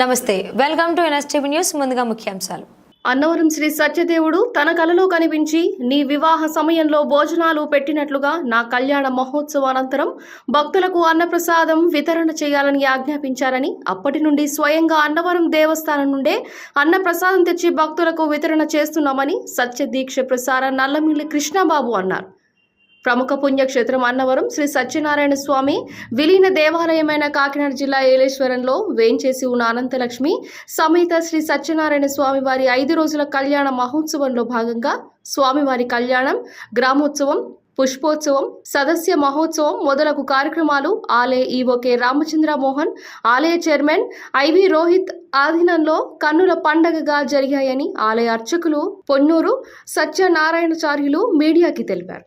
నమస్తే welcome to NSTV news ముందుగా ముఖ్యాంశాలు. అన్నవరం శ్రీ సత్యదేవుడు తన కలలో కనిపించి నీ వివాహ సమయంలో భోజనాలు పెట్టినట్లుగా నా కళ్యాణ మహోత్సవం అనంతరం భక్తులకు అన్నప్రసాదం వితరణ చేయాలని ఆజ్ఞాపించారని అప్పటి నుండి స్వయంగా అన్నవరం దేవస్థానం నుండే అన్నప్రసాదం తెచ్చి భక్తులకు వితరణ చేస్తున్నామని సత్య దీక్ష ప్రసార నల్లమిల్లి కృష్ణబాబు అన్నారు. ప్రముఖ పుణ్యక్షేత్రం అన్నవరం శ్రీ సత్యనారాయణ స్వామి విలీన దేవాలయమైన కాకినాడ జిల్లా ఏలేశ్వరంలో వేంచేసి ఉన్న అనంతలక్ష్మి సమేత శ్రీ సత్యనారాయణ స్వామి వారి ఐదు రోజుల కళ్యాణ మహోత్సవంలో భాగంగా స్వామివారి కళ్యాణం గ్రామోత్సవం పుష్పోత్సవం సదస్య మహోత్సవం మొదలగు కార్యక్రమాలు ఆలయ ఈవోకే రామచంద్ర మోహన్ ఆలయ చైర్మన్ ఐవి రోహిత్ ఆధీనంలో కన్నుల పండగగా జరిగాయని ఆలయ అర్చకులు పొన్నూరు సత్యనారాయణచార్యులు మీడియాకి తెలిపారు.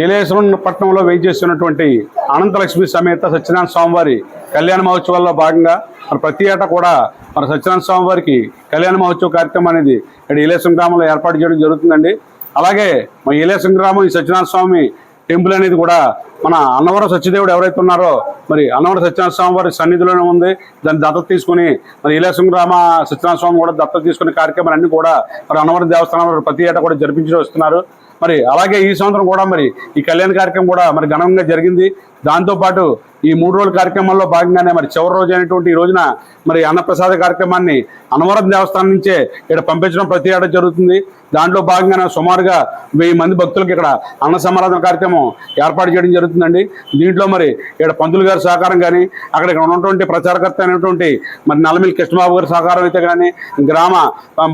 ఏలేశ్వరం పట్టణంలో వేయించేస్తున్నటువంటి అనంతలక్ష్మి సమేత సత్యనారాయణ స్వామివారి కళ్యాణ మహోత్సవాల్లో భాగంగా మన ప్రతి ఏటా కూడా మన సత్యనారాయణ స్వామి వారికి కళ్యాణ మహోత్సవ కార్యక్రమం అనేది ఇక్కడ ఏలేశ్వరం గ్రామంలో ఏర్పాటు చేయడం జరుగుతుందండి. అలాగే మా ఏలేశ్వరం గ్రామం ఈ సత్యనారాయణ స్వామి టెంపుల్ అనేది కూడా మన అన్నవరం సత్యదేవుడు ఎవరైతే ఉన్నారో మరి అన్నవరం సత్యనారాయణ స్వామి వారి సన్నిధిలోనే ఉంది. దాన్ని దత్తత తీసుకుని మరి ఇలేసం గ్రామ సత్యనారాయణ స్వామి కూడా దత్తత తీసుకునే కార్యక్రమాలన్నీ కూడా మరి అన్నవరం దేవస్థానం ప్రతి ఏటా కూడా జరిపించి వస్తున్నారు. మరి అలాగే ఈ సంవత్సరం కూడా మరి ఈ కళ్యాణ కార్యక్రమం కూడా మరి ఘనంగా జరిగింది. దాంతోపాటు ఈ మూడు రోజుల కార్యక్రమంలో భాగంగానే మరి చివరి రోజు అయినటువంటి ఈ రోజున మరి అన్నప్రసాద కార్యక్రమాన్ని అన్నవరం దేవస్థానం నుంచే ఇక్కడ పంపించడం ప్రతి ఏటా జరుగుతుంది. దాంట్లో భాగంగానే సుమారుగా వెయ్యి మంది భక్తులకు ఇక్కడ అన్న సమారాధన కార్యక్రమం ఏర్పాటు చేయడం జరుగుతుందండి. దీంట్లో మరి ఇక్కడ పంతులు గారి సహకారం కానీ అక్కడ ఇక్కడ ఉన్నటువంటి ప్రచారకర్త అయినటువంటి మరి నల్లమిల్లి కృష్ణబాబు గారి సహకారం అయితే కానీ గ్రామ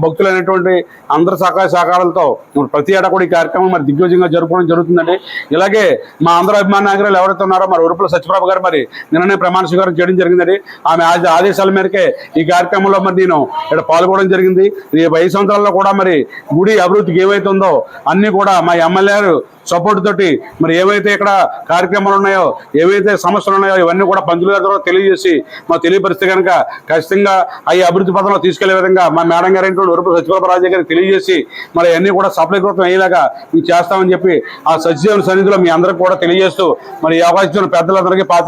భక్తులైనటువంటి అందరి సహకార సహకారాలతో ప్రతి ఏటా కూడా ఈ కార్యక్రమం మరి దిగ్విజయంగా జరుపుకోవడం జరుగుతుందండి. ఇలాగే మా అందరూ అభిమాన నాయకులు ఎవరైతే ఉన్నారో మరి ఉరుపుల సత్యప్రభ గారు మరి నిన్ననే ప్రమాణ స్వీకారం చేయడం జరిగిందండి. ఆమె ఆదేశాల మేరకే ఈ కార్యక్రమంలో మరి నేను ఇక్కడ పాల్గొనడం జరిగింది. ఈ ఐదు సంవత్సరాల్లో కూడా మరి గుడి అభివృద్ధికి ఏవైతే ఉందో అన్ని కూడా మా ఎమ్మెల్యే సపోర్ట్ తోటి మరి ఏవైతే ఇక్కడ కార్యక్రమాలు ఉన్నాయో ఏవైతే సమస్యలు ఉన్నాయో ఇవన్నీ కూడా పంతులు గారి ద్వారా తెలియజేసి మా తెలియపరిస్తే కనుక ఖచ్చితంగా అవి అభివృద్ధి పథంలో తీసుకెళ్ళే విధంగా మా మేడం గారు అయినటువంటి ఉరుపు సత్యబాబు గారికి తెలియజేసి మరి అన్ని కూడా సఫలీకృతం అయ్యేలాగా మేము చేస్తామని చెప్పి ఆ సచిదేవుని సన్నిధిలో మీ అందరికి కూడా తెలియజేస్తూ మరి ఈ అవకాశం పెద్దలందరికీ పాత్ర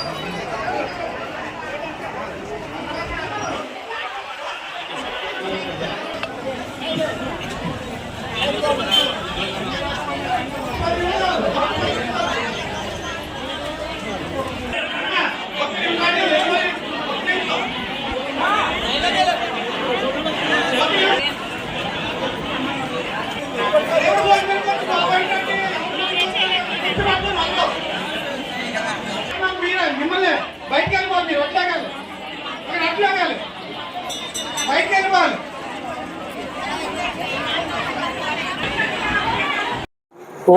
బయటికి వెళ్ళిపోవాలి మీరు వచ్చాగాలి అక్కడ అట్లాగాలి బయటికి వెళ్ళిపోవాలి.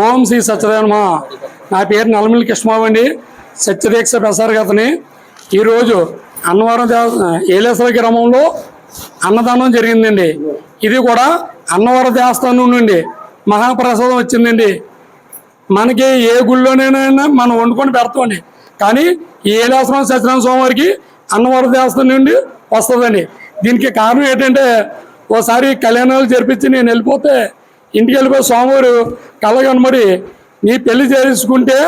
ఓం శ్రీ సత్యదేవనమ నా పేరు నల్లమిల్లి కృష్ణమావు అండి. సత్యదీక్ష ప్రసారగతని ఈరోజు అన్నవరం దేవ ఏలేశ్వర గ్రామంలో అన్నదానం జరిగిందండి. ఇది కూడా అన్నవరం దేవస్థానం నుండి మహాప్రసాదం వచ్చిందండి. మనకి ఏ గుళ్ళోనైనా మనం వండుకొని పెడతామండి. కానీ ఈ ఏలేశ్వరం సత్యనారాయణ స్వామివారికి అన్నవరం దేవస్థానం నుండి వస్తుందని దీనికి కారణం ఏంటంటే ఓసారి కళ్యాణాలు జరిపించి నేను వెళ్ళిపోతే ఇంటికి వెళ్ళిపోయి స్వామివారు కళ్ళ కనబడి నీ పెళ్ళి చేసుకుంటే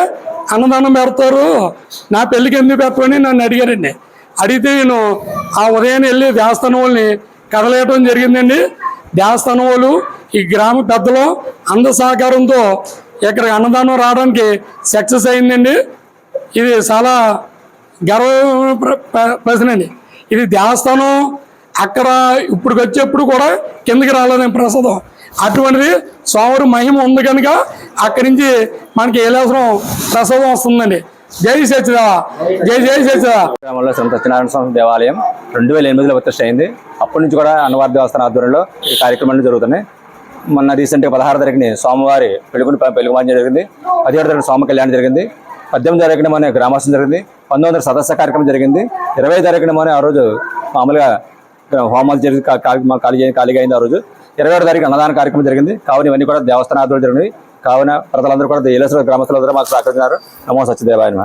అన్నదానం పెడతారు నా పెళ్ళికి ఎందుకు పెట్టమని నన్ను అడిగారండి. అడిగితే నేను ఆ ఉదయం వెళ్ళి దేవస్థానం వాళ్ళని కదలేయటం జరిగిందండి. దేవస్థానం వాళ్ళు ఈ గ్రామ పెద్దలు అంద సహకారంతో ఇక్కడ అన్నదానం రావడానికి సక్సెస్ అయిందండి. ఇది చాలా గర్వ ప్రశ్న అండి. ఇది దేవస్థానం అక్కడ ఇప్పుడు వచ్చేప్పుడు కూడా కిందకి రాలేదని ప్రసాదం. అటువంటిది సోమరు మహిమ ఉంది కనుక అక్కడి నుంచి మనకి ఏలేసరం ప్రసాదం వస్తుందండి. జై సచిదా జై జై సచిదా గ్రామంలో శ్రీ సత్యనారాయణ స్వామి దేవాలయం రెండు వేల ఎనిమిదిలో ప్రతిష్ట అయింది. అప్పటి నుంచి కూడా అన్నవారి దేవస్థానం ఆధ్వర్యంలో ఈ కార్యక్రమాలు జరుగుతున్నాయి. మొన్న రీసెంట్గా పదహారు తారీఖుని సోమవారి పెళ్ళి పెళ్ళిమాన్యం జరిగింది. పదిహేడు తారీఖు సోమ కళ్యాణం జరిగింది. పద్దెనిమిది తారీఖున మన గ్రామోత్సవం జరిగింది. పంతొమ్మిది వందల సదస్య కార్యక్రమం జరిగింది. ఇరవై తారీఖున మన ఆ రోజు మామూలుగా హోమాలు జరిగి ఖాళీ ఖాళీగా అయింది ఆ రోజు. ఇరవై ఆరు తారీఖు అన్నదాన కార్యక్రమం జరిగింది. కావున ఇవన్నీ కూడా దేవస్థాన జరిగినవి. కావున ప్రజలందరూ కూడా ఏలేశ్వర గ్రామస్తులందరూ మాకు సహకరించినారు. నమో సత్యదేవాయన